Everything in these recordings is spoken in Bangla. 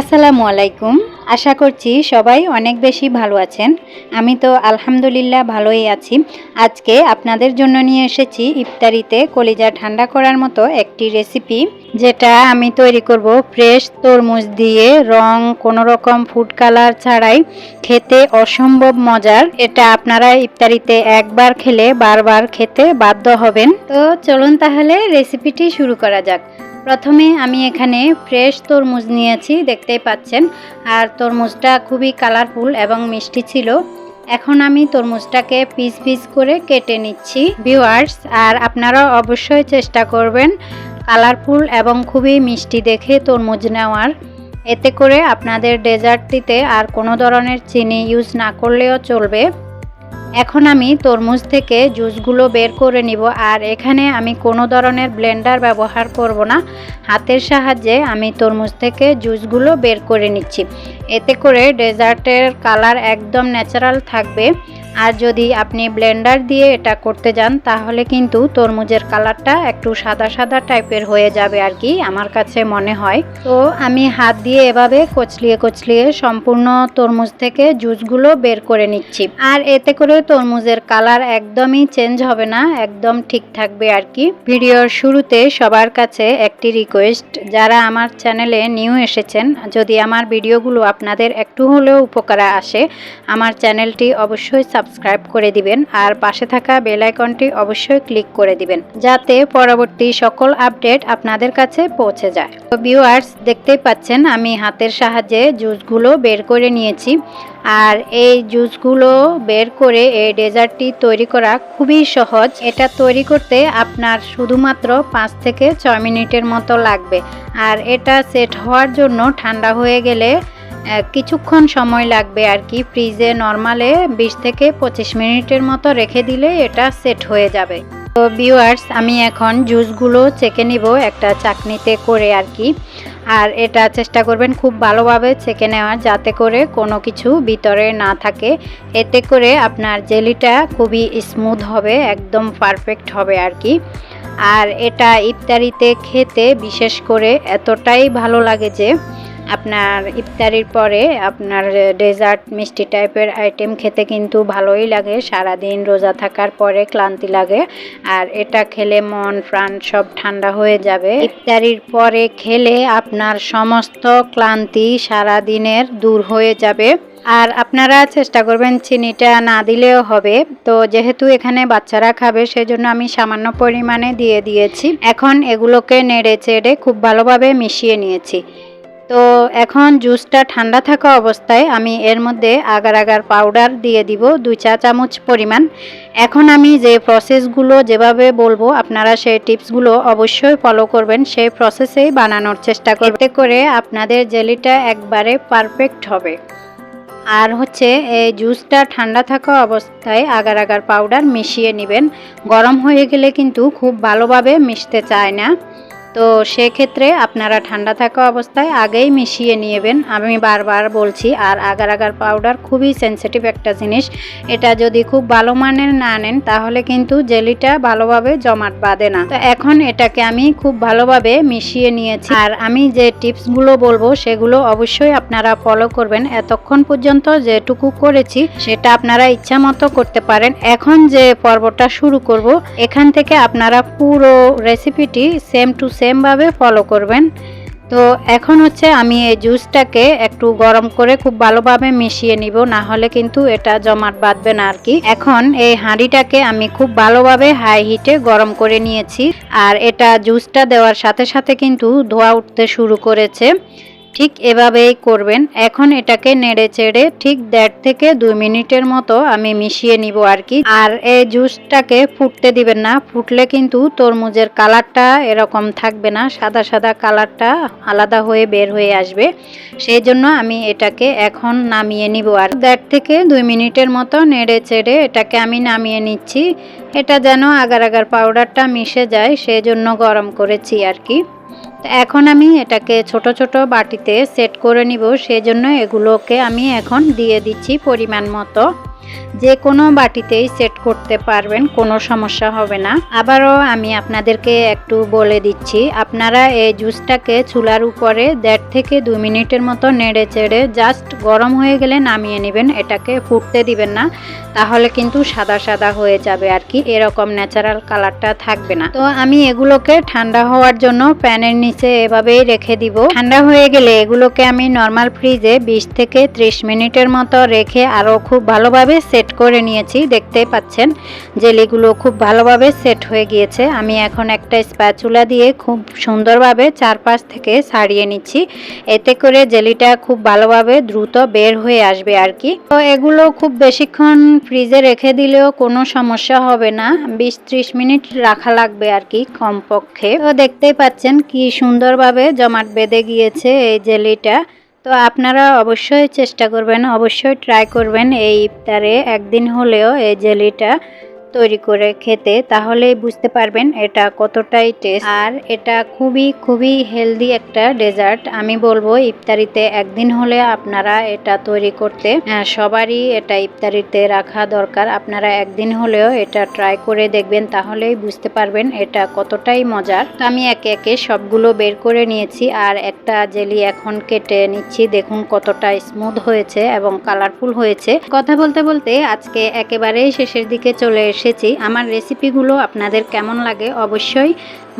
আসসালামু আলাইকুম। আশা করছি সবাই অনেক বেশি ভালো আছেন। আমি তো আলহামদুলিল্লাহ ভালোই আছি। আজকে আপনাদের জন্য নিয়ে এসেছি ইফতারিতে কলিজা ঠান্ডা করার মতো একটি রেসিপি, যেটা আমি তৈরি করব ফ্রেশ তরমুজ দিয়ে, রং কোনো রকম ফুড কালার ছাড়াই, খেতে অসম্ভব মজার। এটা আপনারা ইফতারিতে একবার খেলে বারবার খেতে বাধ্য হবেন। তো চলুন তাহলে রেসিপিটি শুরু করা যাক। প্রথমে আমি এখানে ফ্রেশ তরমুজ নিয়েছি, দেখতেই পাচ্ছেন। আর তরমুজটা খুবই কালারফুল এবং মিষ্টি ছিল। এখন আমি তরমুজটাকে পিস পিস করে কেটে নিচ্ছি। ভিউয়ার্স, আর আপনারা অবশ্যই চেষ্টা করবেন কালারফুল এবং খুবই মিষ্টি দেখে তরমুজ নেওয়ার। এতে করে আপনাদের ডেজার্টটিতে আর কোনো ধরনের চিনি ইউজ না করলেও চলবে। এখন আমি তরমুজ থেকে জুসগুলো বের করে নিব, আর এখানে আমি কোনো ধরনের ব্লেন্ডার ব্যবহার করব না। হাতের সাহায্যে আমি তরমুজ থেকে জুসগুলো বের করে নিচ্ছি। এতে করে ডেজার্টের কালার একদম ন্যাচারাল থাকবে। আর যদি আপনি ব্লেন্ডার দিয়ে এটা করতে যান, তাহলে কিন্তু তরমুজের কালারটা একটু সাদা সাদা টাইপের হয়ে যাবে আর কি, আমার কাছে মনে হয়। তো আমি হাত দিয়ে এভাবে কচলিয়ে কচলিয়ে সম্পূর্ণ তরমুজ থেকে জুসগুলো বের করে নিচ্ছি। আর এতে করে তরমুজের কালার একদমই চেঞ্জ হবে না, একদম ঠিক থাকবে আর কি। ভিডিওর শুরুতে সবার কাছে একটি রিকোয়েস্ট যারা আমার চ্যানেলে নিউ এসেছেন, যদি আমার ভিডিওগুলো আপনাদের একটু হলেও উপকারে আসে, আমার চ্যানেলটি অবশ্যই সাবস্ক্রাইব করে দিবেন আর পাশে থাকা বেল আইকনটি অবশ্যই ক্লিক করে দিবেন, যাতে পরবর্তী সকল আপডেট আপনাদের কাছে পৌঁছে যায়। তো ভিউয়ার্স, দেখতেই পাচ্ছেন আমি হাতের সাহায্যে জুসগুলো বের করে নিয়েছি আর এই জুসগুলো বের করে এই ডেজার্টটি তৈরি করা খুবই সহজ। এটা তৈরি করতে আপনার শুধুমাত্র পাঁচ থেকে ছয় মিনিটের মতো লাগবে আর এটা সেট হওয়ার জন্য ঠান্ডা হয়ে গেলে কিছুক্ষণ সময় লাগবে আর কি ফ্রিজে নর্মালে বিশ থেকে পঁচিশ মিনিটের মতো রেখে দিলে এটা সেট হয়ে যাবে। তো ভিউয়ার্স আমি এখন জুসগুলো চেকে নিব একটা চাকনিতে করে আর কি। আর এটা চেষ্টা করবেন খুব ভালোভাবে ছেঁকে নেওয়ার যাতে করে কোনো কিছু ভিতরে না থাকে। এতে করে আপনার জেলিটা খুবই স্মুথ হবে, একদম পারফেক্ট হবে আর কি। আর এটা ইফতারিতে খেতে বিশেষ করে এতটাই ভালো লাগে যে আপনার ইফতারির পরে আপনার ডেজার্ট মিষ্টি টাইপের আইটেম খেতে কিন্তু ভালোই লাগে। সারাদিন রোজা থাকার পরে ক্লান্তি লাগে। আর এটা খেলে মন, প্রাণ সব ঠান্ডা হয়ে যাবে। ইফতারির পরে খেলে আপনার সমস্ত ক্লান্তি সারাদিনের দূর হয়ে যাবে। আর আপনারা চেষ্টা করবেন চিনিটা না দিলেও হবে। তো যেহেতু এখানে বাচ্চারা খাবে, সেজন্য আমি সামান্য পরিমাণে দিয়ে দিয়েছি। এখন এগুলোকে নেড়ে চেড়ে খুব ভালোভাবে মিশিয়ে নিয়েছি। তো এখন জুসটা ঠান্ডা থাকা অবস্থায় আমি এর মধ্যে আগার আগার পাউডার দিয়ে দিব দুই চা চামচ পরিমাণ। এখন আমি যে প্রসেসগুলো যেভাবে বলব, আপনারা সেই টিপসগুলো অবশ্যই ফলো করবেন, সেই প্রসেসেই বানানোর চেষ্টা করতে করে আপনাদের জেলিটা একবারে পারফেক্ট হবে। আর হচ্ছে এই জুসটা ঠান্ডা থাকা অবস্থায় আগার আগার পাউডার মিশিয়ে নেবেন। গরম হয়ে গেলে কিন্তু খুব ভালোভাবে মিশতে চায় না। তো সেক্ষেত্রে আপনারা ঠান্ডা থাকা অবস্থায় আগেই মিশিয়ে নিয়েবেন। আমি বারবার বলছি, আর আগার আগার পাউডার খুবই সেন্সিটিভ একটা জিনিস। এটা যদি খুব ভালো মানের না নেন, তাহলে কিন্তু জেলিটা ভালোভাবে জমাট বাঁধে না। তো এখন এটাকে আমি খুব ভালোভাবে মিশিয়ে নিয়েছি। আর আমি যে টিপসগুলো বলব, সেগুলো অবশ্যই আপনারা ফলো করবেন। এতক্ষণ পর্যন্ত যেটুকু করেছি, সেটা আপনারা ইচ্ছা মতো করতে পারেন। এখন যে পর্বটা শুরু করব, এখান থেকে আপনারা পুরো রেসিপিটি সেম টু সেম সেমভাবে ফলো করবেন। তো এখন হচ্ছে আমি এই জুসটাকে একটু গরম করে খুব ভালোভাবে মিশিয়ে নিব, না হলে কিন্তু এটা জমাট বাঁধবে না আর কি এখন এই হাঁড়িটাকে আমি খুব ভালোভাবে হাই হিটে গরম করে নিয়েছি। আর এটা জুসটা দেওয়ার সাথে সাথে কিন্তু ধোয়া উঠতে শুরু করেছে। ঠিক এভাবেই করবেন। এখন এটাকে নেড়ে চেড়ে ঠিক দেড় থেকে দুই মিনিটের মতো আমি মিশিয়ে নিব আর কি। আর এই জুসটাকে ফুটতে দিবেন না। ফুটলে কিন্তু তরমুজের কালারটা এরকম থাকবে না। সাদা সাদা কালারটা আলাদা হয়ে বের হয়ে আসবে। সেই জন্য আমি এটাকে এখন নামিয়ে নিব আর দেড় থেকে দুই মিনিটের মতো নেড়ে চেড়ে এটাকে আমি নামিয়ে নিচ্ছি। এটা যেন আগার আগার পাউডারটা মিশে যায়, সেই জন্য গরম করেছি আর কি। এখন আমি এটাকে ছোট ছোট বাটিতে সেট করে নিব, সেজন্য এগুলোকে আমি এখন দিয়ে দিচ্ছি পরিমাণ মতো। যে কোনো বাটিতেই সেট করতে পারবেন, কোনো সমস্যা হবে না। আবারও আমি আপনাদেরকে একটু বলে দিচ্ছি, আপনারা এই জুসটাকে চুলার উপরে দেড় থেকে দু মিনিটের মতো নেড়ে চেড়ে জাস্ট গরম হয়ে গেলে নামিয়ে নেবেন, এটাকে ফুটতে দিবেন না, তাহলে কিন্তু সাদা সাদা হয়ে যাবে আর কি, এরকম ন্যাচারাল কালারটা থাকবে না। তো আমি এগুলোকে ঠান্ডা হওয়ার জন্য প্যানের নিচে এভাবেই রেখে দিব। ঠান্ডা হয়ে গেলে এগুলোকে আমি নর্মাল ফ্রিজে বিশ থেকে ত্রিশ মিনিটের মতো রেখে আরও খুব ভালোভাবে সেট করে নিয়েছি। দেখতে পাচ্ছেন জেলিগুলো খুব ভালোভাবে সেট হয়ে গিয়েছে। আমি এখন একটা স্প্যাচুলা দিয়ে খুব সুন্দরভাবে চারপাশ থেকে সারিয়ে নিচ্ছি। এতে করে জেলিটা খুব ভালোভাবে দ্রুত বের হয়ে আসবে আর কি। তো এগুলো খুব বেশিক্ষণ ফ্রিজে রেখে দিলেও কোনো সমস্যা হবে না। বিশ ত্রিশ মিনিট রাখা লাগবে আর কি কমপক্ষে। তো দেখতেই পাচ্ছেন কি সুন্দরভাবে জমাট বেঁধে গিয়েছে এই জেলিটা। তো আপনারা অবশ্যই চেষ্টা করবেন অবশ্যই ট্রাই করবেন এই ইফতারে। একদিন হলেও এই জেলিটা তৈরি করে খেতে তাহলেই বুঝতে পারবেন এটা কতটাই টেস্ট আর এটা খুবই খুবই হেলদি একটা ডেজার্ট আমি বলব, ইফতারিতে একদিন হলে আপনারা এটা তৈরি করতে সবারই এটা ইফতারিতে রাখা দরকার। আপনারা একদিন হলেও এটা ট্রাই করে দেখবেন, তাহলেই বুঝতে পারবেন এটা কতটাই মজার। তো আমি একে একে সবগুলো বের করে নিয়েছি, আর একটা জেলি এখন কেটে নিচ্ছি। দেখুন কতটা স্মুথ হয়েছে এবং কালারফুল হয়েছে। কথা বলতে বলতে আজকে একেবারেই শেষের দিকে চলে এসেছি। আমার রেসিপিগুলো আপনাদের কেমন লাগে অবশ্যই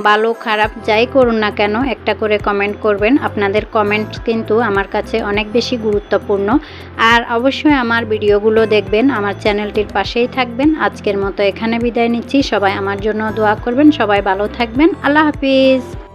ভালো, খারাপ যাই করুন না কেন একটা করে কমেন্ট করবেন। আপনাদের কমেন্ট কিন্তু আমার কাছে অনেক বেশি গুরুত্বপূর্ণ। আর অবশ্যই আমার ভিডিওগুলো দেখবেন, আমার চ্যানেলটির পাশেই থাকবেন। আজকের মতো এখানে বিদায় নিচ্ছি। সবাই আমার জন্য দোয়া করবেন, সবাই ভালো থাকবেন। আল্লাহ হাফিজ।